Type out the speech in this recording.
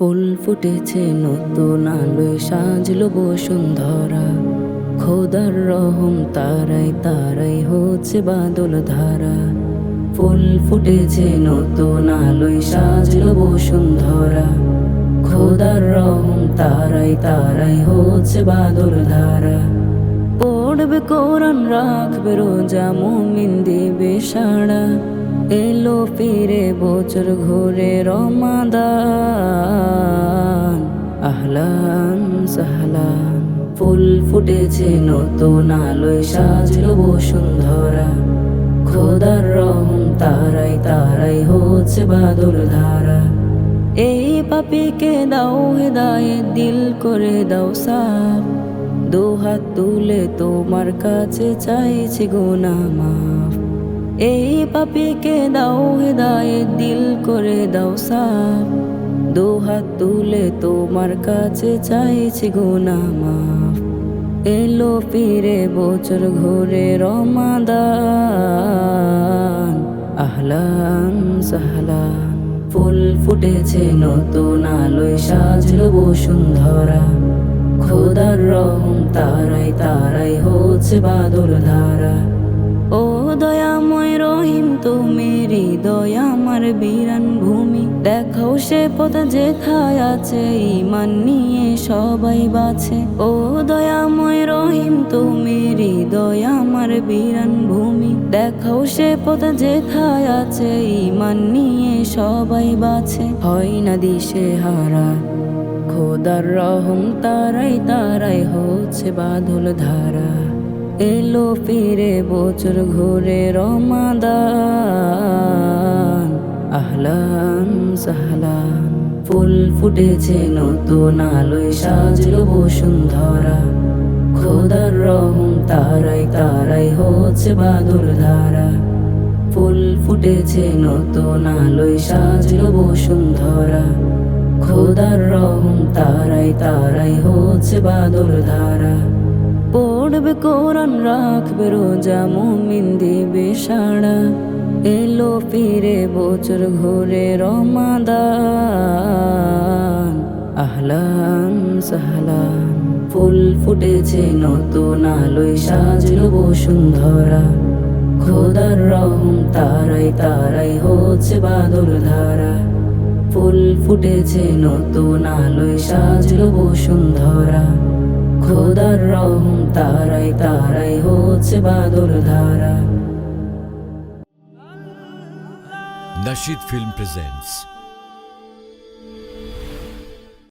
ফুল ফুটেছে নতুন আলোয়, সাজলো বসুন্ধরা। খোদার রহম, তারাই তারাই হচ্ছে বাদল ধারা। ফুল ফুটেছে নতুন আলোয়, সাজলো বসুন্ধরা। খোদার রহম, তারাই তারাই হচ্ছে বাদল ধারা। পড়বে কোরআন, রাখবে রোজা মুমিন দেবে সাড়া এলো ফিরে বছর ঘুরে রমাদান, আহলান সাহলান। ফুল ফুটেছে নতুন আলোয়, সাজলো বসুন্ধরা। খোদার রহম, তারাই তারাই হচ্ছে বাদল ধারা। এই পাপিকে দাও হেদায়ে দিল করে দাও সাফ। দু হাত তুলে তোমার কাছে চাইছি গোনা মাফ। এই পাপিকে দাও হেদায়ে দিল করে দাও সাফ দু হাত তুলে তোমার কাছে চাইছি গোনা মাফ। এলো ফিরে বছর ঘুরে রমাদান। আহলান সাহলান। ফুল ফুটেছে নতুন আলোয় সাজলো বসুন্ধরা। খোদার রহম তারাই তারাই হচ্ছে বাদল ধারা ও রহিম তুমি হৃদয় আমার বিরান ভূমি। দেখাও সে পথ যেথায় আছে, ইমান নিয়ে সবাই বাছে। ও দয়াময় রহিম তুমি হৃদয় আমার বিরান ভূমি। দেখাও সে পথ যেথায় আছে, ইমান নিয়ে সবাই বাছে। হয় না দিশে হারা, খোদার রহম তারাই তারাই হচ্ছে বাদল ধারা। এলো ফিরে বছর ঘুরে রমাদান, আহলান সাহলান। ফুল ফুটেছে নতুন আলোয়, সাজলো বসুন্ধরা। খোদার রহম তারাই তারাই হচ্ছে বাদল ধারা। ফুল ফুটেছে নতুন আলোয়, সাজলো বসুন্ধরা। খোদার রহম তারাই তারাই হচ্ছে বাদল ধারা। পড়বে কোরআন রাখবে, রোজা মুমিন দিবে সাড়া। এলো ফিরে বছর ঘুরে রমাদান। আহলান সাহলান, ফুল ফুটেছে নতুন আলোয় সাজলো বসুন্ধরা খোদার রহম তারাই তারাই হচ্ছে বাদল ধারা। ফুল ফুটেছে নতুন আলোয় সাজলো বসুন্ধরা খোদার রহম তারাই তারাই হচ্ছে বাদল ধারা। Nashid Film presents